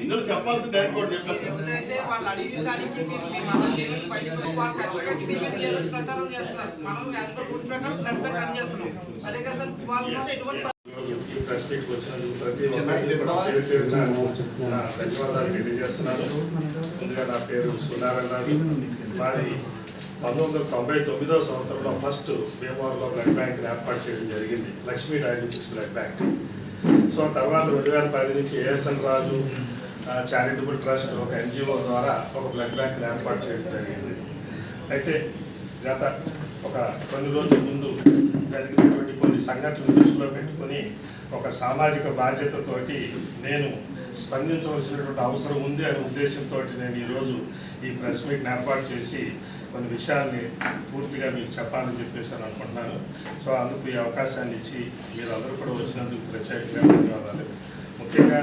ఇందులో చెప్పాల్సిన డైరెక్ట్ కూడా ఈ ప్రెస్ మీట్కి వచ్చినందుకు ప్రతి ధన్యవాదాలు తెలియజేస్తున్నాను. ముందుగా నా పేరు సునారాయణ మాది పంతొమ్మిది వందల తొంభై తొమ్మిదో సంవత్సరంలో ఫస్ట్ భీమవరంలో బ్లడ్ బ్యాంక్ ఏర్పాటు చేయడం జరిగింది. Lakshmi diabetics blood bank. So తర్వాత రెండు వేల పది నుంచి ఏఎస్ఎన్ రాజు చారిటబుల్ ట్రస్ట్ ఒక ఎన్జిఓ ద్వారా ఒక బ్లడ్ బ్యాంక్ ఏర్పాటు చేయడం జరిగింది. అయితే గత ఒక కొన్ని రోజుల ముందు జరిగినటువంటి కొన్ని సంఘటనలు దృష్టిలో పెట్టుకొని ఒక సామాజిక బాధ్యతతోటి నేను స్పందించవలసినటువంటి అవసరం ఉంది అనే ఉద్దేశంతో నేను ఈరోజు ఈ ప్రెస్ మీట్ని ఏర్పాటు చేసి కొన్ని విషయాల్ని పూర్తిగా మీకు చెప్పాలని చెప్పేసి అని అనుకుంటున్నాను. సో అందుకు ఈ అవకాశాన్ని ఇచ్చి మీరు అందరూ కూడా వచ్చినందుకు ప్రత్యేకంగా ధన్యవాదాలు. ముఖ్యంగా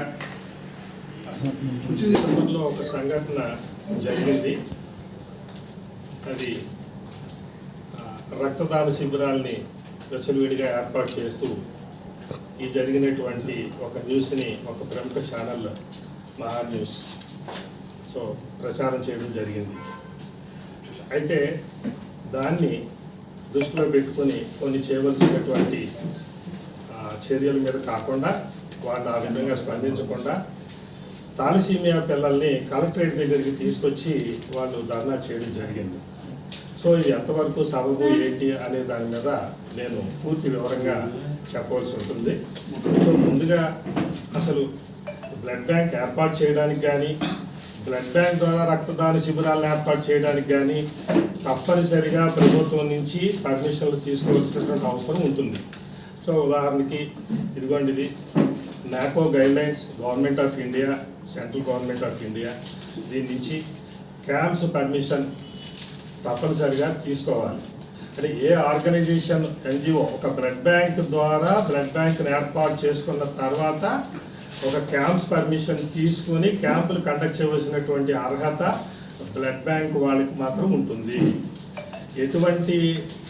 ఉచితంలో ఒక సంఘటన జరిగింది. అది రక్తదాన శిబిరాల్ని విడిగా ఏర్పాటు చేస్తూ ఈ జరిగినటువంటి ఒక న్యూస్ని ఒక ప్రముఖ ఛానల్ మహా న్యూస్. సో ప్రచారం చేయడం జరిగింది. అయితే దాన్ని దృష్టిలో పెట్టుకొని కొన్ని చేయవలసినటువంటి చర్యల మీద కాకుండా వాళ్ళు ఆ విధంగా స్పందించకుండా తాలసీమియా పిల్లల్ని కలెక్టరేట్ దగ్గరికి తీసుకొచ్చి వాళ్ళు ధర్నా చేయడం జరిగింది. సో ఇది ఎంతవరకు సబబు ఏంటి అనే దాని మీద నేను పూర్తి వివరంగా చెప్పవలసి ఉంటుంది. సో ముందుగా అసలు బ్లడ్ బ్యాంక్ ఏర్పాటు చేయడానికి కానీ బ్లడ్ బ్యాంక్ ద్వారా రక్తదాన శిబిరాలను ఏర్పాటు చేయడానికి కానీ తప్పనిసరిగా ప్రభుత్వం నుంచి పర్మిషన్లు తీసుకోవాల్సినటువంటి అవసరం ఉంటుంది. సో ఉదాహరణకి ఇదిగోండి ఇది. NACO guidelines government of India central government of India దీని నుంచి క్యాంప్స్ పర్మిషన్ తప్పనిసరిగా తీసుకోవాలి. అంటే ఏ ఆర్గనైజేషన్ ఎన్జిఓ ఒక బ్లడ్ బ్యాంక్ ద్వారా బ్లడ్ బ్యాంక్ని ఏర్పాటు చేసుకున్న తర్వాత ఒక క్యాంప్స్ పర్మిషన్ తీసుకుని క్యాంపులు కండక్ట్ చేయవలసినటువంటి అర్హత బ్లడ్ బ్యాంక్ వాళ్ళకి మాత్రం ఉంటుంది. ఎటువంటి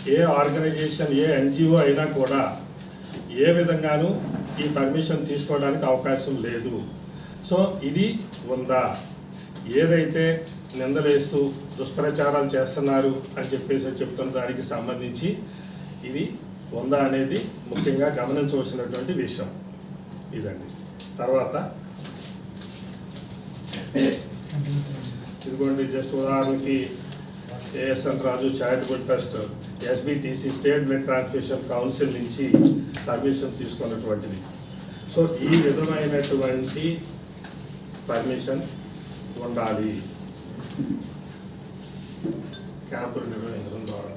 ఏ ఆర్గనైజేషన్ ఏ ఎన్జిఓ అయినా కూడా ఏ విధంగానూ ఈ పర్మిషన్ తీసుకోవడానికి అవకాశం లేదు. సో ఇది ఉందా? ఏదైతే నిందలేస్తూ దుష్ప్రచారాలు చేస్తున్నారు అని చెప్పేసి చెప్తున్న దానికి సంబంధించి ఇది ఉందా అనేది ముఖ్యంగా గమనించవలసినటువంటి విషయం. ఇదండి. తర్వాత ఇదిగోండి జస్ట్ ఉదాహరణకి ASN Raju charitable trust SBTC state blood transmission council నుంచి పర్మిషన్ తీసుకున్నటువంటిది. సో ఈ విధమైనటువంటి పర్మిషన్ ఉండాలి. క్యాంపులు నిర్వహించడం ద్వారా.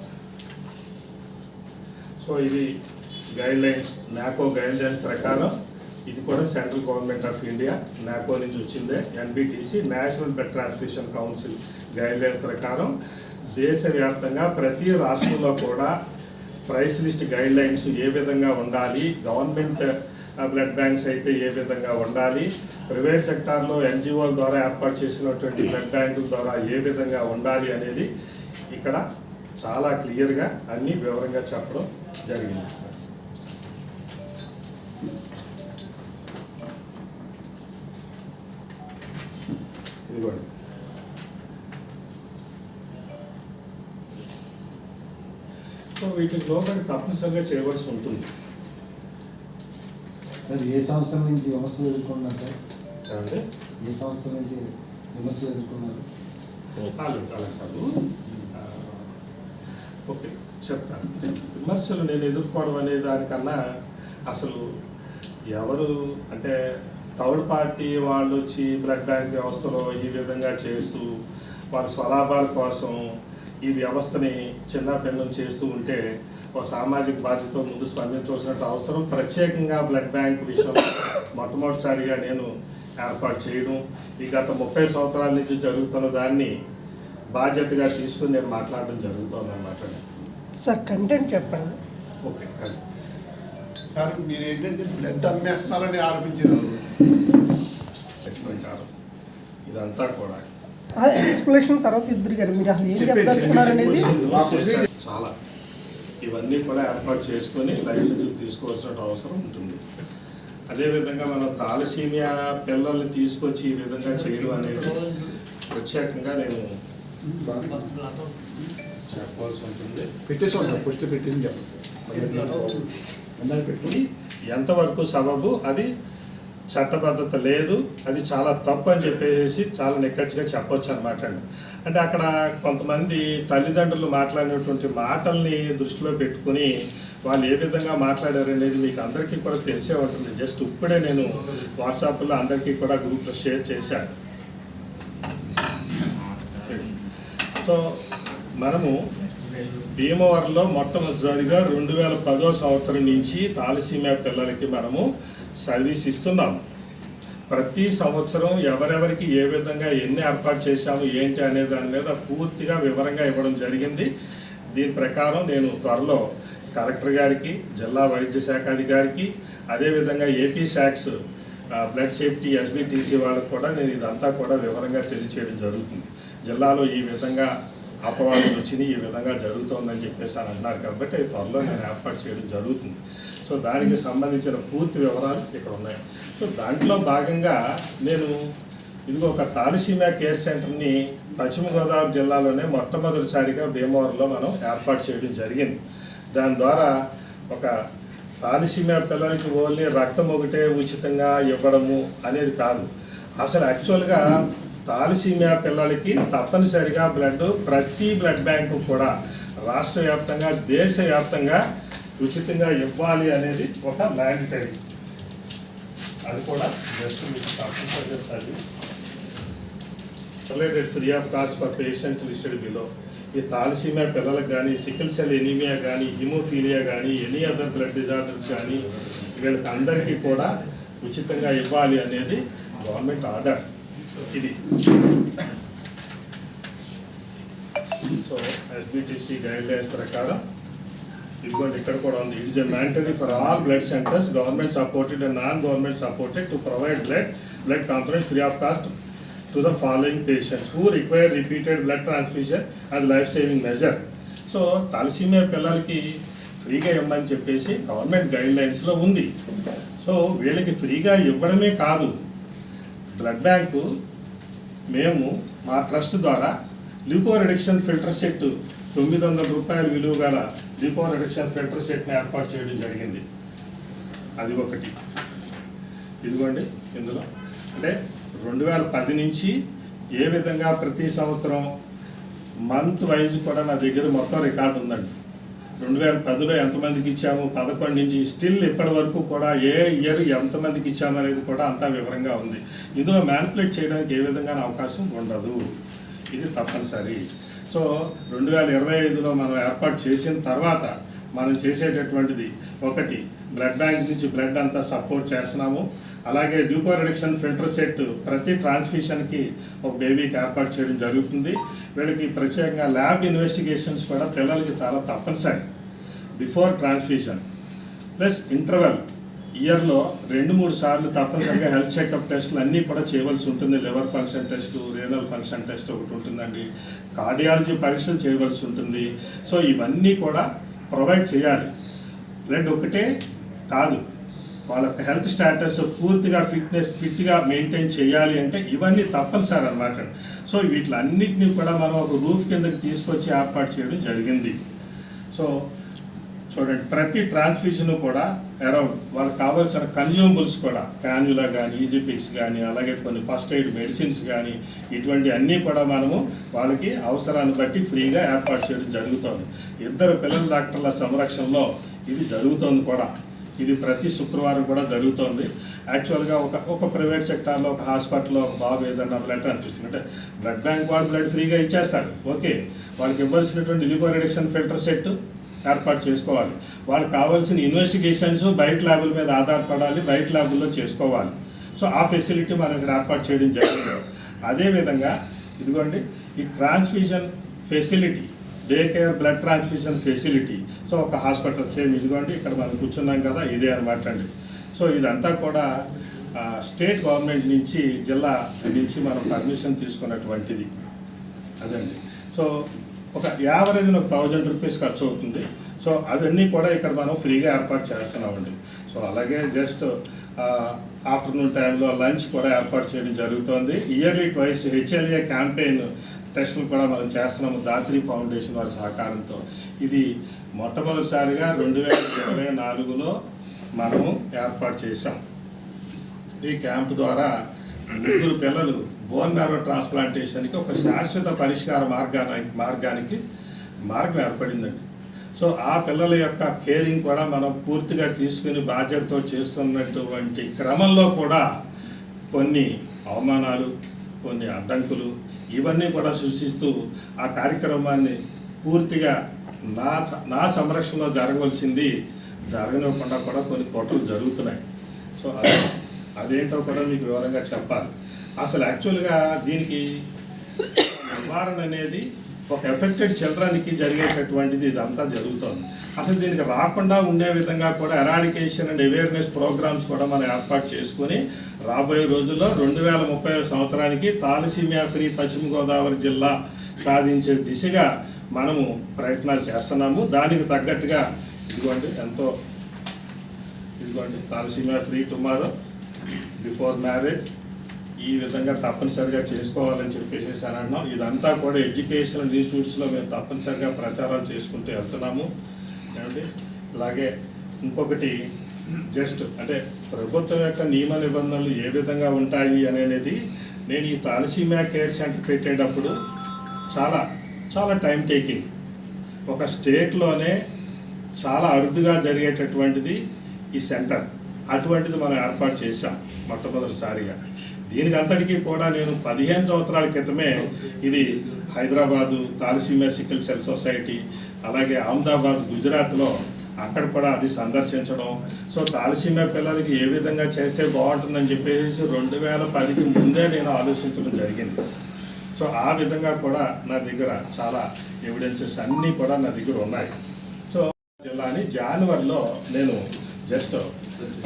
సో ఇది guidelines NACO guidelines ప్రకారం ఇది కూడా central government of India NACO నుంచి వచ్చిందే NBTC national bed transmission council guideline ప్రకారం దేశవ్యాప్తంగా ప్రతి రాష్ట్రంలో కూడా ప్రైస్ లిస్ట్ గైడ్ లైన్స్ ఏ విధంగా ఉండాలి గవర్నమెంట్ బ్లడ్ బ్యాంక్స్ అయితే ఏ విధంగా ఉండాలి ప్రైవేట్ సెక్టార్లో ఎన్జిఓల ద్వారా ఏర్పాటు చేసినటువంటి బ్లడ్ బ్యాంకుల ద్వారా ఏ విధంగా ఉండాలి అనేది ఇక్కడ చాలా క్లియర్గా అన్ని వివరంగా చెప్పడం జరిగింది. ఇదిగోండి సో వీటికి లోపలి తప్పనిసరిగా చేయవలసి ఉంటుంది. సార్ ఏ సంవత్సరం నుంచి విమర్శలు ఎదుర్కొన్నారు సార్? ఏమండి ఏ సంవత్సరం నుంచి విమర్శలు ఎదుర్కొన్నారు? కాదు అలా కాదు ఓకే చెప్తాను. విమర్శలు నేను ఎదుర్కోవడం అనే దానికన్నా అసలు ఎవరు అంటే థర్డ్ పార్టీ వాళ్ళు వచ్చి బ్లడ్ బ్యాంక్ వ్యవస్థలో ఈ విధంగా చేస్తూ వారి స్వలాభాల కోసం ఈ వ్యవస్థని చిన్న భిన్నం చేస్తూ ఉంటే ఒక సామాజిక బాధ్యత ముందు స్పందించవలసిన అవసరం. ప్రత్యేకంగా బ్లడ్ బ్యాంక్ విషయంలో మొట్టమొదటిసారిగా నేను ఏర్పాటు చేయడం ఈ గత ముప్పై సంవత్సరాల నుంచి జరుగుతున్న దాన్ని బాధ్యతగా తీసుకుని నేను మాట్లాడడం జరుగుతుంది అన్నమాట సార్ కంటెంట్ చెప్పండి. ఓకే. సార్ మీరు ఏంటంటే బ్లడ్ అమ్మేస్తున్నారని ఆరోపించారు. ఇదంతా కూడా. ఎక్స్ప్లెనేషన్ తర్వాత ఇద్దరు కానీ మీరు అసలు ఏం చెప్పదలుచుకున్నారు అనేది? చాలా. ఇవన్నీ కూడా ఏర్పాటు చేసుకొని లైసెన్సులు తీసుకోవాల్సిన అవసరం ఉంటుంది. అదేవిధంగా మనం తాలసీమియా పిల్లల్ని తీసుకొచ్చి ఈ విధంగా చేయడం అనేది ప్రత్యేకంగా నేను చెప్పాల్సి ఉంటుంది. పెట్టేసి ఉంటాం ఫస్ట్ పెట్టింది పెట్టుకుని ఎంతవరకు సబబు అది చట్టబద్ధత లేదు అది చాలా తప్పు అని చెప్పేసి చాలా నిక్కచ్చిగా చెప్పొచ్చు అనమాట అండి. అంటే అక్కడ కొంతమంది తల్లిదండ్రులు మాట్లాడినటువంటి మాటల్ని దృష్టిలో పెట్టుకుని వాళ్ళు ఏ విధంగా మాట్లాడారు అనేది మీకు అందరికీ కూడా తెలిసే ఉంటుంది. జస్ట్ ఇప్పుడే నేను వాట్సాప్లో అందరికీ కూడా గ్రూప్లో షేర్ చేశాను సో మనము భీమవరంలో మొట్టమొదటిసారిగా రెండు వేల పదో సంవత్సరం నుంచి తాలసీమియా పిల్లలకి మనము సర్వీస్ ఇస్తున్నాం. ప్రతి సంవత్సరం ఎవరెవరికి ఏ విధంగా ఎన్ని ఏర్పాటు చేశాము ఏంటి అనే దాని మీద పూర్తిగా వివరంగా ఇవ్వడం జరిగింది. దీని ప్రకారం నేను త్వరలో కలెక్టర్ గారికి జిల్లా వైద్య శాఖ అధికారికి అదేవిధంగా ఏపీ శాక్స్ బ్లడ్ సేఫ్టీ ఎస్బిటిసి వాళ్ళకు కూడా నేను ఇదంతా కూడా వివరంగా తెలియచేయడం జరుగుతుంది. జిల్లాలో ఈ విధంగా అపవాదులు వచ్చినాయి ఈ విధంగా జరుగుతోందని చెప్పేసి అని అన్నారు కాబట్టి త్వరలో నేను ఏర్పాటు చేయడం జరుగుతుంది. సో దానికి సంబంధించిన పూర్తి వివరాలు ఇక్కడ ఉన్నాయి. సో దాంట్లో భాగంగా నేను ఇది ఒక తాలసీమియా కేర్ సెంటర్ని పశ్చిమ గోదావరి జిల్లాలోనే మొట్టమొదటిసారిగా భీమవరంలో మనం ఏర్పాటు చేయడం జరిగింది. దాని ద్వారా ఒక తాలసీమియా పిల్లలకి ఓన్లీ రక్తం ఒకటే ఉచితంగా ఇవ్వడము అనేది కాదు. అసలు యాక్చువల్గా తాలసీమియా పిల్లలకి తప్పనిసరిగా బ్లడ్ ప్రతి బ్లడ్ బ్యాంకు కూడా రాష్ట్ర వ్యాప్తంగా దేశవ్యాప్తంగా ఉచితంగా ఇవ్వాలి అనేది ఒక మ్యాండటరీ అది కూడా జస్ట్ మీకు తప్పకుండా చెప్తాను. Related free of cost for patients listed below ఈ తాలసీమియా పిల్లలకు కానీ సికిల్ సెల్ ఎనీమియా కానీ హిమోఫీలియా కానీ ఎనీ అదర్ బ్లడ్ డిజార్డర్స్ కానీ వీళ్ళకి అందరికీ కూడా ఉచితంగా ఇవ్వాలి అనేది గవర్నమెంట్ ఆర్డర్ ఇది. సో ఎస్బిటిసి గైడ్ లైన్స్ ప్రకారం ఇదిగోండి ఇక్కడ కూడా ఉంది. It is a mandatory for all blood centres government supported and non government supported to provide blood blood component free of cost to the following patients who require repeated blood transfusion and life saving measure so thalassemia పిల్లలకి ఫ్రీగా ఇవ్వమని చెప్పేసి government guide లైన్స్లో ఉంది. So వీళ్ళకి ఫ్రీగా ఇవ్వడమే కాదు. బ్లడ్ బ్యాంకు మేము మా ట్రస్ట్ ద్వారా లిపో రిడక్షన్ ఫిల్టర్ సెట్ తొమ్మిది వందల రూపాయల విలువ గల లిపో రిడక్షన్ ఫిల్టర్ సెట్ని ఏర్పాటు చేయడం జరిగింది. అది ఒకటి. ఇదిగోండి ఇందులో. అంటే రెండు వేల పది నుంచి ఏ విధంగా ప్రతి సంవత్సరం మంత్ వైజ్ కూడా నా దగ్గర మొత్తం రికార్డు ఉందండి. రెండు వేల పదిలో ఎంతమందికి ఇచ్చాము పదకొండు నుంచి స్టిల్ ఇప్పటి వరకు కూడా ఏ ఇయర్ ఎంతమందికి ఇచ్చాము అనేది కూడా అంతా వివరంగా ఉంది. ఇందులో మ్యానిపులేట్ చేయడానికి ఏ విధంగా అవకాశం ఉండదు. ఇది తప్పనిసరి. సో రెండు వేల ఇరవై ఐదులో మనం ఏర్పాటు చేసిన తర్వాత మనం చేసేటటువంటిది ఒకటి బ్లడ్ బ్యాంక్ నుంచి బ్లడ్ అంతా సపోర్ట్ చేస్తున్నాము. అలాగే డ్యూకో రిడక్షన్ ఫిల్టర్ సెట్ ప్రతి ట్రాన్స్మిషన్కి ఒక బేబీకి ఏర్పాటు చేయడం జరుగుతుంది. వీళ్ళకి ప్రత్యేకంగా ల్యాబ్ ఇన్వెస్టిగేషన్స్ కూడా పిల్లలకి చాలా తప్పనిసరి. Before transfusion. Plus interval. ఇయర్లో రెండు మూడు సార్లు తప్పనిసరిగా హెల్త్ చెకప్ టెస్ట్లు అన్నీ కూడా చేయవలసి ఉంటుంది. Liver function test renal function test ఒకటి ఉంటుందండి. కార్డియాలజీ పరీక్షలు చేయవలసి ఉంటుంది. సో ఇవన్నీ కూడా ప్రొవైడ్ చేయాలి. బ్లడ్ ఒకటే కాదు. వాళ్ళ హెల్త్ స్టేటస్ పూర్తిగా ఫిట్నెస్ ఫిట్గా మెయింటైన్ చేయాలి అంటే ఇవన్నీ తప్పనిసరి అనమాట సో వీటిలన్నిటినీ కూడా మనం ఒక రూఫ్ కిందకి తీసుకొచ్చి ఏర్పాటు చేయడం జరిగింది. సో చూడండి ప్రతి ట్రాన్స్ఫ్యూజన్ కూడా అరౌండ్ వాళ్ళకి కావాల్సిన కన్జ్యూమబుల్స్ కూడా క్యాన్యులా కానీ ఈజిఫిక్స్ కానీ అలాగే కొన్ని ఫస్ట్ ఎయిడ్ మెడిసిన్స్ కానీ ఇటువంటి అన్నీ కూడా మనము వాళ్ళకి అవసరాన్ని బట్టి ఫ్రీగా ఏర్పాటు చేయడం జరుగుతుంది. ఇద్దరు పిల్లల డాక్టర్ల సంరక్షణలో ఇది జరుగుతోంది కూడా. ఇది ప్రతి శుక్రవారం కూడా జరుగుతోంది. యాక్చువల్గా ఒక ఒక ప్రైవేట్ సెక్టార్లో ఒక హాస్పిటల్లో ఒక బాబు ఏదన్నా బ్లడ్ అనిపిస్తుంది అంటే బ్లడ్ బ్యాంక్ వాడు బ్లడ్ ఫ్రీగా ఇచ్చేస్తాడు ఓకే వాళ్ళకి ఇవ్వాల్సినటువంటి లివో రిడక్షన్ ఫిల్టర్ సెట్ ఏర్పాటు చేసుకోవాలి. వాళ్ళకి కావాల్సిన ఇన్వెస్టిగేషన్స్ బయట ల్యాబుల మీద ఆధారపడాలి బయట ల్యాబుల్లో చేసుకోవాలి. సో ఆ ఫెసిలిటీ మనం ఇక్కడ ఏర్పాటు చేయడం జరిగింది. అదేవిధంగా ఇదిగోండి ఈ transfusion facility day care blood transfusion facility so ఒక హాస్పిటల్ సేమ్ ఇదిగోండి ఇక్కడ మనం కూర్చున్నాం కదా ఇదే అనమాట అండి. సో ఇదంతా కూడా స్టేట్ గవర్నమెంట్ నుంచి జిల్లా నుంచి మనం పర్మిషన్ తీసుకున్నటువంటిది. అదండి. సో ఒక యావరేజ్ ఒక థౌజండ్ రూపీస్ ఖర్చు అవుతుంది. సో అవన్నీ కూడా ఇక్కడ మనం ఫ్రీగా ఏర్పాటు చేస్తున్నామండి. సో అలాగే జస్ట్ ఆఫ్టర్నూన్ టైంలో లంచ్ కూడా ఏర్పాటు చేయడం జరుగుతుంది. ఇయర్లీ ట్వైస్ హెచ్ఎల్ఏ క్యాంపెయిన్ టెస్టులు కూడా మనం చేస్తున్నాము. దాత్రి ఫౌండేషన్ వారి సహకారంతో. ఇది మొట్టమొదటిసారిగా రెండు వేల ఇరవై నాలుగులో మనము ఏర్పాటు చేశాం. ఈ క్యాంప్ ద్వారా ముగ్గురు పిల్లలు బోన్ మ్యారో ట్రాన్స్ప్లాంటేషన్కి ఒక శాశ్వత పరిష్కార మార్గానికి మార్గానికి మార్గం ఏర్పడిందండి. సో ఆ పిల్లల యొక్క కేరింగ్ కూడా మనం పూర్తిగా తీసుకుని బాధ్యతతో చేస్తున్నటువంటి క్రమంలో కూడా కొన్ని అవమానాలు కొన్ని అడ్డంకులు ఇవన్నీ కూడా సృష్టిస్తూ ఆ కార్యక్రమాన్ని పూర్తిగా నా నా సంరక్షణలో జరగవలసింది జరగనివ్వకుండా కూడా కొన్ని కోటలు జరుగుతున్నాయి. సో అదేంటో కూడా మీకు వివరంగా చెప్పాలి. అసలు యాక్చువల్గా దీనికి నివారణ అనేది ఒక ఎఫెక్టెడ్ చిల్డ్రన్కి జరిగేటటువంటిది ఇదంతా జరుగుతుంది. అసలు దీనికి రాకుండా ఉండే విధంగా కూడా ఎరాడికేషన్ అండ్ అవేర్నెస్ ప్రోగ్రామ్స్ కూడా మనం ఏర్పాటు చేసుకుని రాబోయే రోజుల్లో రెండు వేల ముప్పై సంవత్సరానికి తాలసీమియా ఫ్రీ పశ్చిమ గోదావరి జిల్లా సాధించే దిశగా మనము ప్రయత్నాలు చేస్తున్నాము. దానికి తగ్గట్టుగా ఇదిగోండి ఎంతో ఇదిగోండి thalassaemia free tomorrow before marriage. ఈ విధంగా తప్పనిసరిగా చేసుకోవాలని చెప్పేసి అంటున్నాం ఇదంతా కూడా ఎడ్యుకేషనల్ ఇన్స్టిట్యూట్స్లో మేము తప్పనిసరిగా ప్రచారాలు చేసుకుంటూ వెళ్తున్నాము. ఏమండి? అలాగే ఇంకొకటి జస్ట్ అంటే ప్రభుత్వం యొక్క నియమ నిబంధనలు ఏ విధంగా ఉంటాయి అనేది నేను ఈ తాలసీమియా కేర్ సెంటర్ పెట్టేటప్పుడు చాలా చాలా టైం టేకింగ్. ఒక స్టేట్లోనే చాలా అరుదుగా జరిగేటటువంటిది ఈ సెంటర్. అటువంటిది మనం ఏర్పాటు చేశాం మొట్టమొదటిసారిగా. దీనికి అంతటికీ కూడా నేను పదిహేను సంవత్సరాల క్రితమే ఇది Hyderabad thalassaemia sickle cell society అలాగే అహ్మదాబాద్ గుజరాత్లో అక్కడ కూడా అది సందర్శించడం. సో తాలసీమియా పిల్లలకి ఏ విధంగా చేస్తే బాగుంటుందని చెప్పేసి రెండు వేల పదికి ముందే నేను ఆలోచించడం జరిగింది. సో ఆ విధంగా కూడా నా దగ్గర చాలా ఎవిడెన్సెస్ అన్నీ కూడా నా దగ్గర ఉన్నాయి. సో జిల్లాని జనవరిలో నేను జస్ట్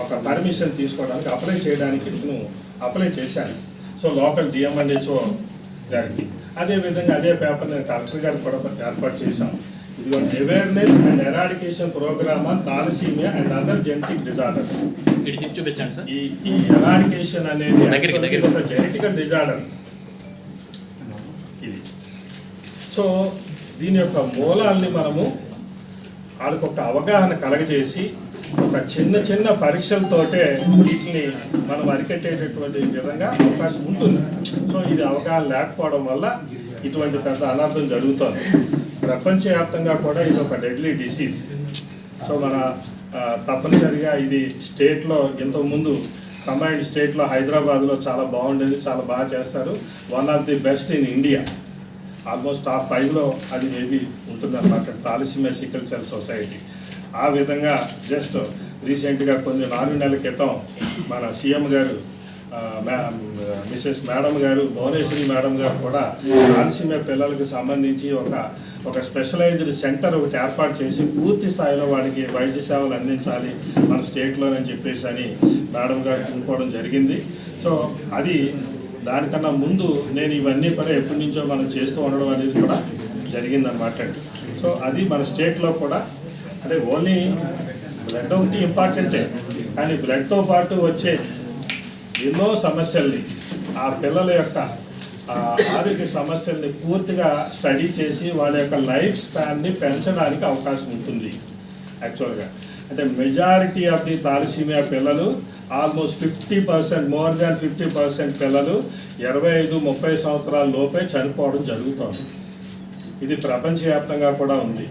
ఒక పర్మిషన్ తీసుకోవడానికి అప్లై చేయడానికి నేను అప్లై చేశాను. సో లోకల్ డిఎంఎన్హెచ్ఓ గారికి. అదే విధంగా అదే పేపర్ నేను కలెక్టర్ గారికి కూడా ఏర్పాటు చేశాం ఇది awareness and eradication programme on thalassaemia and other genetic disorders చూపించండి సార్. ఈ ఈ ఎరాడికేషన్ అనేది. ఇది ఒక జెనెటికల్ డిజార్డర్ ఇది. సో దీని యొక్క మూలాల్ని మనము వాళ్ళకి ఒక అవగాహన కలగజేసి ఒక చిన్న చిన్న పరీక్షలతోటే వీటిని మనం అరికట్టేటటువంటి విధంగా అవకాశం ఉంటుంది. సో ఇది అవగాహన లేకపోవడం వల్ల ఇటువంటి పెద్ద అనర్థం జరుగుతుంది. ప్రపంచవ్యాప్తంగా కూడా ఇది ఒక డెడ్లీ డిసీజ్ సో మన తప్పనిసరిగా ఇది స్టేట్లో ఇంతకుముందు కమాండ్ స్టేట్లో హైదరాబాద్లో చాలా బాగుండేది చాలా బాగా చేస్తారు. One of the best in India almost top ఫైవ్లో అది మేబీ ఉంటుందన్నమాట. తాలిసిమే సికిల్ సెల్ సొసైటీ ఆ విధంగా జస్ట్ రీసెంట్గా కొన్ని నాలుగు నెలల క్రితం మన సీఎం గారు ఆ, మిసెస్ మేడం గారు భువనేశ్వరి మేడం గారు కూడా తాలసీమియా పిల్లలకు సంబంధించి ఒక ఒక స్పెషలైజ్డ్ సెంటర్ ఒకటి ఏర్పాటు చేసి పూర్తి స్థాయిలో వాడికి వైద్య సేవలు అందించాలి మన స్టేట్లోనని చెప్పేసి అని మేడం గారు అనుకోవడం జరిగింది. సో అది దానికన్నా ముందు నేను ఇవన్నీ కూడా ఎప్పటి నుంచో మనం చేస్తూ ఉండడం అనేది కూడా జరిగిందనమాట సో అది మన స్టేట్లో కూడా అంటే ఓన్లీ బ్లడ్ ఒకటి ఇంపార్టెంటే కానీ బ్లడ్తో పాటు వచ్చే ఎన్నో సమస్యల్ని ఆ పిల్లల యొక్క ఆరోగ్య సమస్యల్ని పూర్తిగా స్టడీ చేసి వాళ్ళ యొక్క లైఫ్ స్పాన్ని పెంచడానికి అవకాశం ఉంటుంది యాక్చువల్గా అంటే మెజారిటీ ఆఫ్ ది తారసీమియా పిల్లలు almost fifty percent more than fifty percent పిల్లలు ఇరవై ఐదు ముప్పై సంవత్సరాల లోపే చనిపోవడం జరుగుతోంది. ఇది ప్రపంచవ్యాప్తంగా కూడా ఉంది.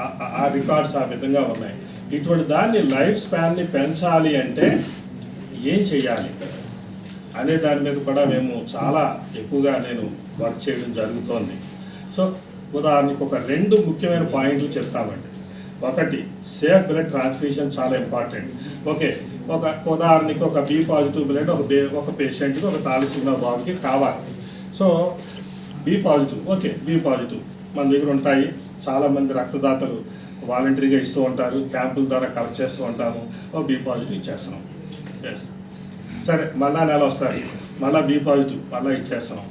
ఆ- రికార్డ్స్ ఆ విధంగా ఉన్నాయి. ఇటువంటి దాన్ని లైఫ్ స్పాన్ని పెంచాలి అంటే ఏం చేయాలి? అనే దాని మీద కూడా మేము చాలా ఎక్కువగా నేను వర్క్ చేయడం జరుగుతోంది. సో ఉదాహరణకు ఒక రెండు ముఖ్యమైన పాయింట్లు చెప్తామండి. ఒకటి సేఫ్ బ్లడ్ ట్రాన్స్ఫ్యూషన్ చాలా ఇంపార్టెంట్ ఓకే ఒక ఉదాహరణకి ఒక బి పాజిటివ్ బ్లడ్ ఒక బే ఒక పేషెంట్కి ఒక తాలిసిన బాబుకి కావాలి. So B positive okay B positive మన దగ్గర ఉంటాయి. చాలామంది రక్తదాతలు వాలంటరీగా ఇస్తూ ఉంటారు క్యాంపుల ద్వారా కలెక్ట్ చేస్తూ ఉంటాము ఓ బి పాజిటివ్ ఇచ్చేస్తున్నాం. ఎస్ సరే మళ్ళా నెల వస్తారు మళ్ళా బి పాజిటివ్ మళ్ళీ ఇచ్చేస్తున్నాం.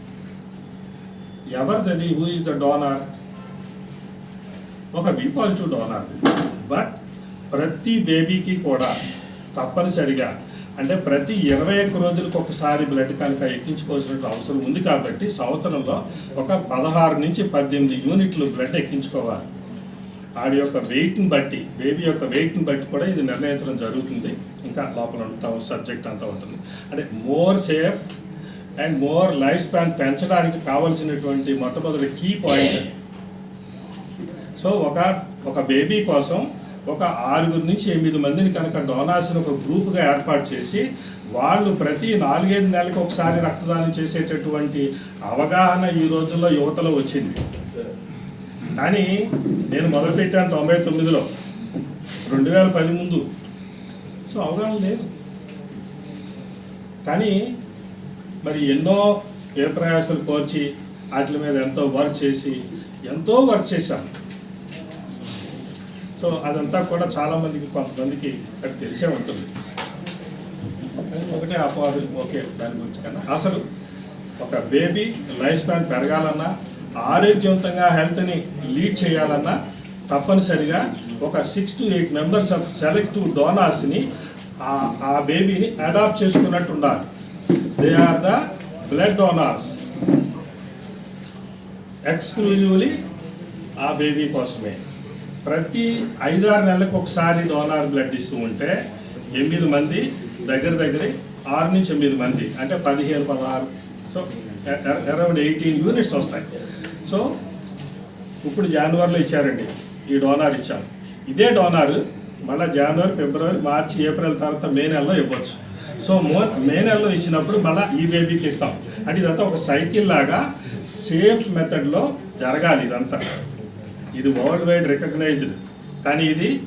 ఎవరిది హూ ఇస్ ద డోనర్ ఒక బి పాజిటివ్ డోనార్ బట్ ప్రతి బేబీకి కూడా తప్పనిసరిగా అంటే ప్రతి ఇరవై ఒక్క రోజులకు ఒకసారి బ్లడ్ కనుక ఎక్కించుకోవాల్సిన అవసరం ఉంది కాబట్టి సంవత్సరంలో ఒక పదహారు నుంచి పద్దెనిమిది యూనిట్లు బ్లడ్ ఎక్కించుకోవాలి. ఆడి యొక్క వెయిట్ని బట్టి బేబీ యొక్క వెయిట్ని బట్టి కూడా ఇది నిర్ణయించడం జరుగుతుంది. ఇంకా లోపల ఉంటాం సబ్జెక్ట్ అంతా ఉంటుంది. అంటే more safe and more life span పెంచడానికి కావలసినటువంటి మొట్టమొదటి కీ పాయింట్ సో ఒక ఒక బేబీ కోసం ఒక ఆరుగురు నుంచి ఎనిమిది మందిని కనుక డోనార్స్ని ఒక గ్రూప్గా ఏర్పాటు చేసి వాళ్ళు ప్రతి నాలుగైదు నెలలకు ఒకసారి రక్తదానం చేసేటటువంటి అవగాహన ఈ రోజుల్లో యువతలో వచ్చింది. కానీ నేను మొదలుపెట్టాను తొంభై తొమ్మిదిలో రెండు వేల పది ముందు సో అవగాహన లేదు. కానీ మరి ఎన్నో ఏ ప్రయాసాలు కోర్చి వాటి మీద ఎంతో వర్క్ చేసి ఎంతో వర్క్ చేశాను సో అదంతా కూడా చాలామందికి కొంతమందికి అది తెలిసే ఉంటుంది. ఒకటే అపవాదులు ఓకే దాని గురించి కన్నా. అసలు ఒక బేబీ లైఫ్ స్పాన్ పెరగాలన్నా ఆరోగ్యవంతంగా హెల్త్ని లీడ్ చేయాలన్నా తప్పనిసరిగా ఒక six to eight members of selective డోనార్స్ని ఆ బేబీని అడాప్ట్ చేసుకున్నట్టు ఉండాలి. They are the blood donors. Exclusively ఆ బేబీ కోసమే. ప్రతి ఐదారు నెలలకు ఒకసారి డోనార్ బ్లడ్ ఇస్తూ ఉంటే ఎనిమిది మంది దగ్గర దగ్గర ఆరు నుంచి ఎనిమిది మంది అంటే పదిహేను పదహారు సో అరౌండ్ ఎయిటీన్ యూనిట్స్ వస్తాయి. సో ఇప్పుడు జనవరిలో ఇచ్చారండి ఈ డోనార్ ఇచ్చాం. ఇదే డోనార్ మళ్ళీ జనవరి ఫిబ్రవరి మార్చి ఏప్రిల్ తర్వాత మే నెలలో ఇవ్వచ్చు. సో మో మే నెలలో ఇచ్చినప్పుడు మళ్ళీ ఈ బేబీకి ఇస్తాం. అంటే ఇదంతా ఒక సైకిల్ లాగా సేఫ్ మెథడ్లో జరగాలి ఇదంతా. ఇది వరల్డ్ వైడ్ రికగ్నైజ్డ్ కానీ ఇది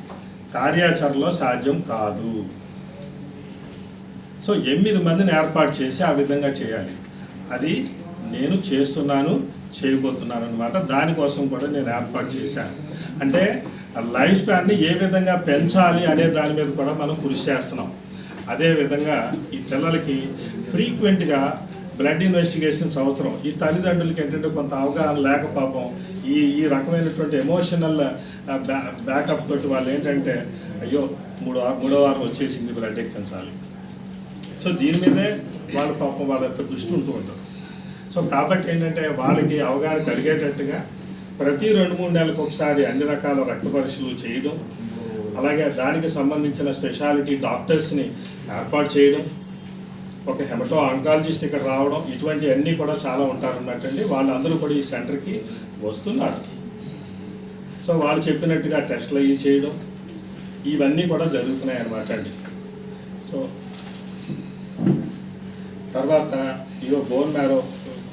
కార్యాచరణలో సాధ్యం కాదు. సో ఎనిమిది మందిని ఏర్పాటు చేసి ఆ విధంగా చేయాలి. అది నేను చేస్తున్నాను చేయబోతున్నాను అనమాట దానికోసం కూడా నేను ఏర్పాటు చేశాను. అంటే లైఫ్ స్పాన్ని ఏ విధంగా పెంచాలి అనే దాని మీద కూడా మనం కృషి చేస్తున్నాం. అదే విధంగా ఈ పిల్లలకి ఫ్రీక్వెంట్గా బ్లడ్ ఇన్వెస్టిగేషన్స్ అవసరం. ఈ తల్లిదండ్రులకి ఏంటంటే కొంత అవగాహన లేక పాపం ఈ ఈ రకమైనటువంటి ఎమోషనల్ బ్యాకప్ తోటి వాళ్ళు ఏంటంటే అయ్యో మూడో వారం- మూడో వారం వచ్చేసింది బ్లడ్ ఎక్కించాలి సో దీని మీదే వాళ్ళ పాపం వాళ్ళ యొక్క దృష్టి ఉంటూ ఉంటారు సో కాబట్టి ఏంటంటే వాళ్ళకి అవగాహన కలిగేటట్టుగా ప్రతి రెండు మూడు నెలలకు ఒకసారి అన్ని రకాల రక్త పరీక్షలు చేయడం అలాగే దానికి సంబంధించిన స్పెషాలిటీ డాక్టర్స్ని ఏర్పాటు చేయడం ఒక హెమటో ఆంకాలజిస్ట్ ఇక్కడ రావడం ఇటువంటి అన్నీ కూడా చాలా ఉంటారన్నట్టండి. వాళ్ళందరూ కూడా ఈ సెంటర్కి వస్తున్నారు. సో వాళ్ళు చెప్పినట్టుగా టెస్ట్లు అవి చేయడం ఇవన్నీ కూడా జరుగుతున్నాయి అన్నమాట అండి సో తర్వాత ఇగో bone marrow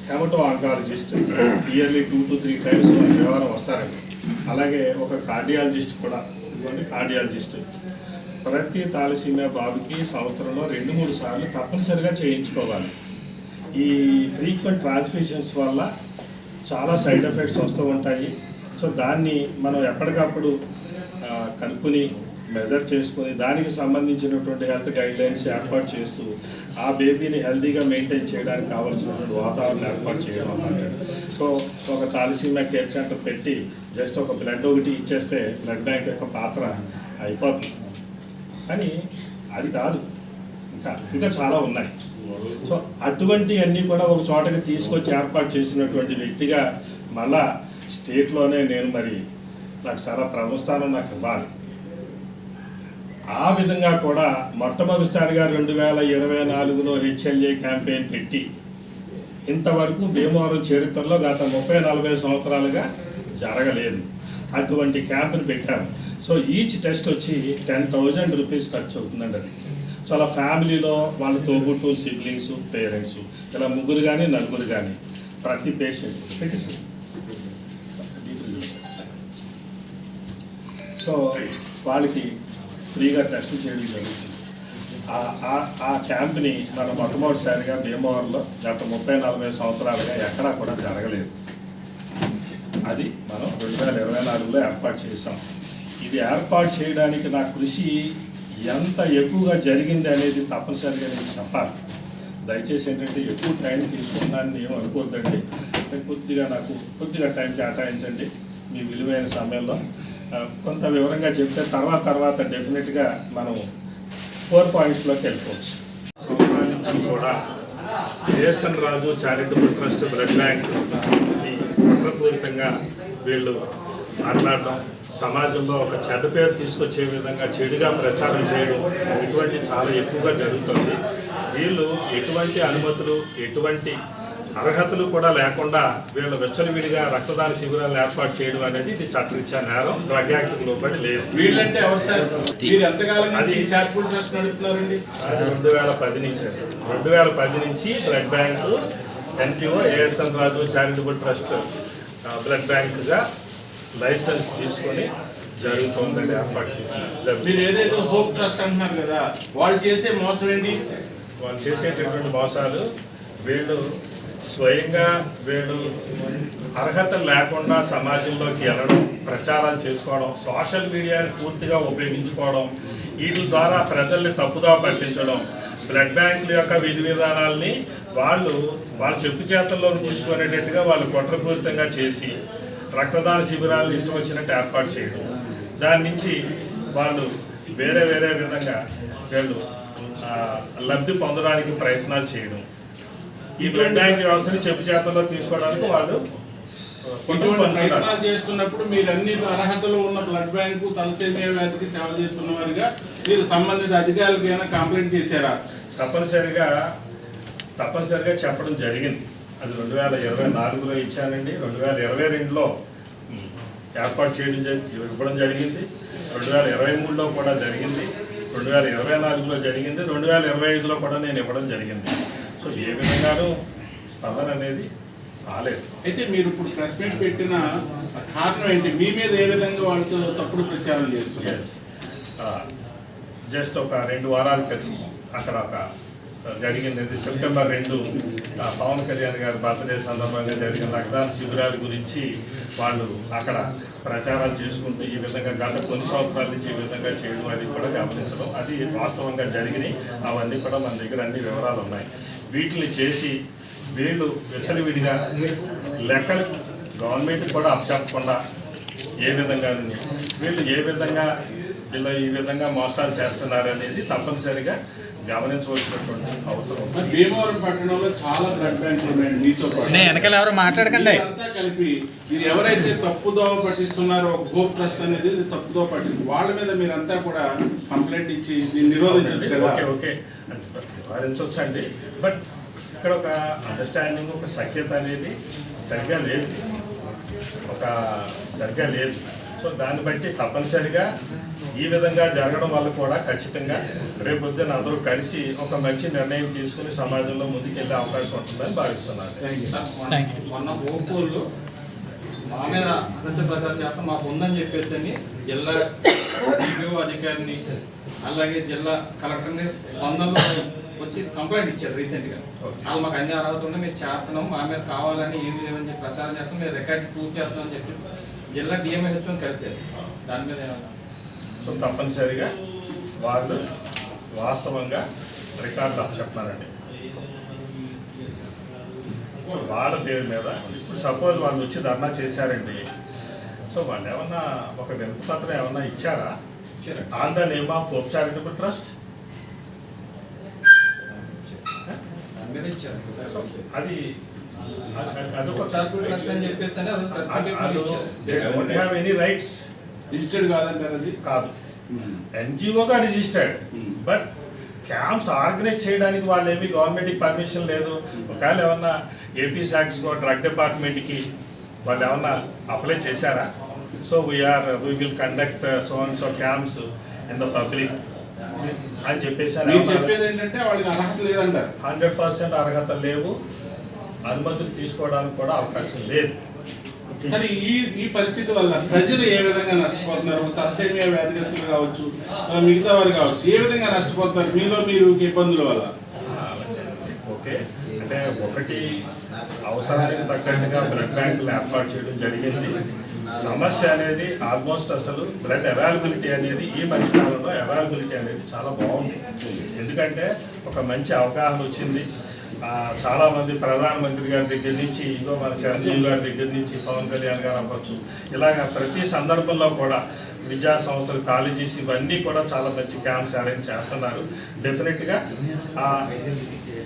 haemato oncologist yearly two to three times వ్యవహారం వస్తారండి. అలాగే ఒక కార్డియాలజిస్ట్ కూడా ఇదిగోండి కార్డియాలజిస్ట్ ప్రతి తాలసీమియా బాబుకి సంవత్సరంలో రెండు మూడు సార్లు తప్పనిసరిగా చేయించుకోవాలి. ఈ ఫ్రీక్వెంట్ ట్రాన్స్మిషన్స్ వల్ల చాలా సైడ్ ఎఫెక్ట్స్ వస్తూ ఉంటాయి. సో దాన్ని మనం ఎప్పటికప్పుడు కనుక్కుని మెజర్ చేసుకొని దానికి సంబంధించినటువంటి హెల్త్ గైడ్లైన్స్ ఏర్పాటు చేస్తూ ఆ బేబీని హెల్తీగా మెయింటైన్ చేయడానికి కావాల్సినటువంటి వాతావరణం ఏర్పాటు చేయడం అన్నమాట. సో ఒక తాలసీమియా కేర్ సెంటర్ పెట్టి జస్ట్ ఒక బ్లడ్ ఒకటి ఇచ్చేస్తే బ్లడ్ బ్యాంక్ యొక్క పాత్ర అయిపోతుంది. కానీ అది కాదు. ఇంకా ఇంకా చాలా ఉన్నాయి. సో అటువంటి అన్నీ కూడా ఒక చోటకి తీసుకొచ్చి ఏర్పాటు చేసినటువంటి వ్యక్తిగా మళ్ళా స్టేట్లోనే నేను మరి నాకు చాలా ప్రముఖస్థానం నాకు ఇవ్వాలి. ఆ విధంగా కూడా మొట్టమొదటిసారిగా రెండు వేల ఇరవై నాలుగులో హెచ్ఎల్ఏ క్యాంపెయిన్ పెట్టి ఇంతవరకు భీమవరం చరిత్రలో గత ముప్పై నలభై సంవత్సరాలుగా జరగలేదు. అటువంటి క్యాంపును పెట్టాము. సో ఈచ్ టెస్ట్ వచ్చి టెన్ థౌజండ్ రూపీస్ ఖర్చు అవుతుందండి అది. సో అలా ఫ్యామిలీలో వాళ్ళ తోబుట్టు సిబ్లింగ్స్ పేరెంట్స్ ఇలా ముగ్గురు కానీ నలుగురు కానీ ప్రతి పేషెంట్ పెట్టేసి సో వాళ్ళకి ఫ్రీగా టెస్ట్ చేయడం జరుగుతుంది. ఆ- క్యాంప్ని మనం మొట్టమొదటిసారిగా భీమవరంలో గత ముప్పై నలభై సంవత్సరాలుగా ఎక్కడా కూడా జరగలేదు. అది మనం రెండు వేల ఇరవై నాలుగులో ఏర్పాటు చేసాం ఇది ఏర్పాటు చేయడానికి నా కృషి ఎంత ఎక్కువగా జరిగింది అనేది తప్పనిసరిగా నేను చెప్పాలి. దయచేసి ఏంటంటే ఎక్కువ టైం తీసుకున్నాను ఏం అనుకోవద్దండి అంటే కొద్దిగా నాకు కొద్దిగా టైం కేటాయించండి మీ విలువైన సమయంలో. కొంత వివరంగా చెప్తే తర్వాత తర్వాత డెఫినెట్గా మనం ఫోర్ పాయింట్స్లోకి వెళ్ళిపోవచ్చు. సంవత్సరాల నుంచి కూడా ASN Raju charitable trust blood bank కుట్రపూరితంగా వీళ్ళు మాట్లాడడం సమాజంలో ఒక చెడ్డ పేరు తీసుకొచ్చే విధంగా చెడుగా ప్రచారం చేయడం ఇటువంటి చాలా ఎక్కువగా జరుగుతుంది. వీళ్ళు ఎటువంటి అనుమతులు ఎటువంటి అర్హతలు కూడా లేకుండా వీళ్ళు వెచ్చలవిడిగా రక్తదాన శిబిరాలను ఏర్పాటు చేయడం అనేది ఇది చట్టరీత్యా నేరం డ్రగ్ యాక్ట్ లోబడి లేదు. వీళ్ళంటే రెండు వేల పది నుంచి అండి. రెండు వేల పది నుంచి blood bank NGO ASN Raju charitable trust blood బ్యాంక్గా licence తీసుకొని జరుగుతుందండి ఏర్పాటు చేసిన మీరు ఏదైతే హోప్ ట్రస్ట్ అంటున్నారు కదా వాళ్ళు చేసే మోసం ఏంటి? వాళ్ళు చేసేటటువంటి మోసాలు వీళ్ళు స్వయంగా వీళ్ళు అర్హత లేకుండా సమాజంలోకి వెళ్ళడం ప్రచారాలు చేసుకోవడం సోషల్ మీడియాని పూర్తిగా ఉపయోగించుకోవడం వీటి ద్వారా ప్రజల్ని తప్పుదా పట్టించడం బ్లడ్ బ్యాంకుల యొక్క విధి విధానాల్ని వాళ్ళు వాళ్ళ చెప్పు చేతల్లోకి తీసుకునేటట్టుగా వాళ్ళు కుట్రపూరితంగా చేసి రక్తదాన శిబిరాలను ఇష్టం వచ్చినట్టు ఏర్పాటు చేయడం. దాని నుంచి వాళ్ళు వేరే వేరే విధంగా వీళ్ళు లబ్ధి పొందడానికి ప్రయత్నాలు చేయడం. ఈ బ్లడ్ బ్యాంక్ వ్యవస్థని చెప్పు చేతల్లో తీసుకోవడానికి వాళ్ళు. ప్రయత్నాలు చేస్తున్నప్పుడు మీరు అన్ని అర్హతలు ఉన్న బ్లడ్ బ్యాంకు తలసేమియా వ్యాధికి సేవ చేస్తున్న వారిగా మీరు సంబంధిత అధికారులకు ఏమైనా కంప్లైంట్ చేశారా? తప్పనిసరిగా తప్పనిసరిగా చెప్పడం జరిగింది. అది రెండు వేల ఇరవై నాలుగులో ఇచ్చానండి. రెండు వేల ఇరవై రెండులో ఏర్పాటు చేయడం ఇవ్వడం జరిగింది. రెండు వేల ఇరవై మూడులో కూడా జరిగింది. రెండు వేల ఇరవై నాలుగులో జరిగింది. రెండు వేల ఇరవై ఐదులో కూడా నేను ఇవ్వడం జరిగింది. సో ఏ విధంగానూ స్పందన అనేది రాలేదు. అయితే మీరు ఇప్పుడు ప్రెస్ మీట్ పెట్టిన కారణం ఏంటి? మీ మీద ఏ విధంగా వాళ్ళతో తప్పుడు ప్రచారం చేస్తున్నారు? జస్ట్ ఒక రెండు వారాల క్రితం అక్కడ ఒక జరిగింది. సెప్టెంబర్ రెండు పవన్ కళ్యాణ్ గారి బర్త్డే సందర్భంగా జరిగిన రక్తదాన శిబిరాల గురించి వాళ్ళు అక్కడ ప్రచారాలు చేసుకుంటూ ఈ విధంగా గత కొన్ని సంవత్సరాల నుంచి ఈ విధంగా చేయడం అది కూడా గమనించడం. అది వాస్తవంగా జరిగినాయి. అవన్నీ కూడా మన దగ్గర అన్ని వివరాలు ఉన్నాయి. వీటిని చేసి వీళ్ళు విచ్చలవిడిగా లెక్కలు గవర్నమెంట్ కూడా అప్పచెప్పకుండా ఏ విధంగా వీళ్ళు ఏ విధంగా వీళ్ళు ఈ విధంగా మోసాలు చేస్తున్నారు అనేది తప్పనిసరిగా గమనించవలసినటువంటి అవసరం భీమవరం పట్టణంలో చాలా బ్లడ్ బ్యాంకులు ఉన్నాయండి మీతో వెనకాల ఎవరు మాట్లాడకండి. మీరంతా కలిపి మీరు ఎవరైతే తప్పుదోవ పట్టిస్తున్నారో ఒక హోప్ ట్రస్ట్ అనేది తప్పుదోవ పట్టిస్తుంది వాళ్ళ మీద మీరంతా కూడా కంప్లైంట్ ఇచ్చి దీన్ని నిరోధించవచ్చు కదా? Okay okay. నివారించవచ్చు అండి బట్ ఇక్కడ ఒక అండర్స్టాండింగ్ ఒక సఖ్యత అనేది సరిగ్గా లేదు. ఒక సరిగ్గా లేదు. సో దాన్ని బట్టి తప్పనిసరిగా ఈ విధంగా జరగడం వల్ల కూడా ఖచ్చితంగా రేపొద్దున అందరూ కలిసి ఒక మంచి నిర్ణయం తీసుకుని సమాజంలో ముందుకెళ్ళే అవకాశం ఉంటుందని భావిస్తున్నాను. మొన్న ఓకోళ్ళు మా మీద అసత్య ప్రచారం చేస్తాం మాకు ఉందని చెప్పేసి అని జిల్లా డిపిఓ అధికారిని అలాగే జిల్లా కలెక్టర్ని స్పందనలో వచ్చి కంప్లైంట్ ఇచ్చారు రీసెంట్గా. వాళ్ళు మాకు అన్ని అర్హత ఉంటే మీరు చేస్తున్నాం మా మీద కావాలని ఏమి లేదని చెప్పి ప్రచారం చేస్తాం మీరు రికార్డ్ ప్రూవ్ చేస్తున్నాం అని చెప్పి జిల్లా డిఎంహెచ్ఓని కలిసారు దాని మీద ఏమన్నా? సో తప్పనిసరిగా వాళ్ళు వాస్తవంగా రికార్డు చెప్పారండి సో వాళ్ళ పేరు మీద ఇప్పుడు సపోజ్ వాళ్ళు వచ్చి ధర్నా చేశారండి. సో వాళ్ళు ఏమన్నా ఒక వినతి పత్రం ఏమన్నా ఇచ్చారా? On the name of hope charitable trust అది- అదొక ట్రస్ట్ అని చెప్పేసి అని అది ప్రెస్ మీట్ పెట్టి ఇచ్చారు. They don't have any rights registered కాదంటారు అది? కాదు. ఎన్జిఓగా రిజిస్టర్డ్. బట్ క్యాంప్స్ ఆర్గనైజ్ చేయడానికి వాళ్ళు ఏమి గవర్నమెంట్కి పర్మిషన్ లేదు. ఒకవేళ ఏమన్నా ఏపీ శాఖస్కో డ్రగ్ డిపార్ట్మెంట్కి వాళ్ళు ఏమన్నా అప్లై చేశారా? So we're we will conduct so and so camps in the public అని చెప్పేసి మీరు చెప్పేది ఏంటంటే వాళ్ళకి అర్హత లేదంటారు. హండ్రెడ్ పర్సెంట్ అర్హత లేవు. అనుమతులు తీసుకోవడానికి కూడా అవకాశం లేదు. సరే ఈ ఈ పరిస్థితి వల్ల ప్రజలు ఏ విధంగా నష్టపోతున్నారు? తలసేమియా వ్యాధిగ్రస్తులు కావచ్చు మిగతా వారు కావచ్చు ఏ విధంగా నష్టపోతున్నారు? మీలో మీరు ఇబ్బందుల వల్ల? ఓకే. అంటే ఒకటి అవసరానికి తగ్గట్టుగా బ్లడ్ బ్యాంకులు ఏర్పాటు చేయడం జరిగింది. సమస్య అనేది ఆల్మోస్ట్ అసలు బ్లడ్ అవైలబిలిటీ అనేది ఈ మధ్య కాలంలో అవైలబిలిటీ అనేది చాలా బాగుంది. ఎందుకంటే ఒక మంచి అవగాహన వచ్చింది. ఆ, చాలా మంది ప్రధానమంత్రి గారి దగ్గర నుంచి ఇంకో మన చిరంజీవి గారి దగ్గర నుంచి పవన్ కళ్యాణ్ గారు అవ్వచ్చు. ఇలాగ ప్రతి సందర్భంలో కూడా విద్యా సంస్థలు కాలేజీస్ ఇవన్నీ కూడా చాలా మంచి క్యాంప్స్ అరేంజ్ చేస్తున్నారు. డెఫినెట్గా ఆ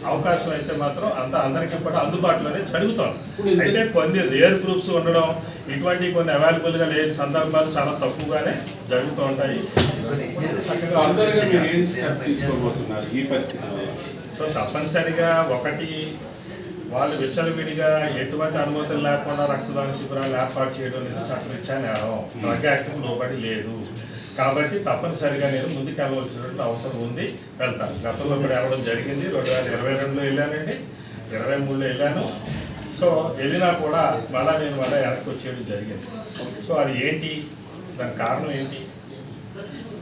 అవకాశం అయితే మాత్రం అంత అందరికీ కూడా అందుబాటులోనే జరుగుతుంది. అయితే కొన్ని రేర్ గ్రూప్స్ ఉండడం ఇటువంటి కొన్ని అవైలబుల్గా లేని సందర్భాలు చాలా తక్కువగానే జరుగుతూ ఉంటాయి. ఈ పరిస్థితిలో? సో తప్పనిసరిగా ఒకటి వాళ్ళు విచ్చలవిడిగా ఎటువంటి అనుమతులు లేకుండా రక్తదాన శిబిరాలు ఏర్పాటు చేయడం అనేది చట్టరీత్యా నేరం. డ్రగ్ యాక్ట్ లోబడి లేదు. కాబట్టి తప్పనిసరిగా నేను ముందుకు వెళ్ళవలసినటువంటి అవసరం ఉంది. వెళ్తాను. గతంలో కూడా వెళ్ళడం జరిగింది. రెండు వేల ఇరవై రెండులో వెళ్ళానండి. ఇరవై మూడులో వెళ్ళాను. సో వెళ్ళినా కూడా మళ్ళీ నేను మళ్ళీ వెనక్కి వచ్చేయడం జరిగింది. సో అది ఏంటి? దాని కారణం ఏంటి?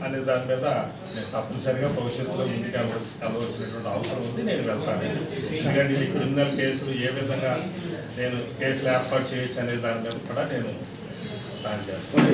అనే దాని మీద నేను తప్పనిసరిగా భవిష్యత్తులో ముందుకు వెళ్ళవలసి వెళ్ళవలసినటువంటి అవసరం ఉంది నేను వెళ్తాను. ఎందుకంటే ఇది క్రిమినల్ కేసులు ఏ విధంగా నేను కేసులు ఏర్పాటు చేయొచ్చు అనే దాని మీద కూడా నేను ప్లాన్ చేస్తాను.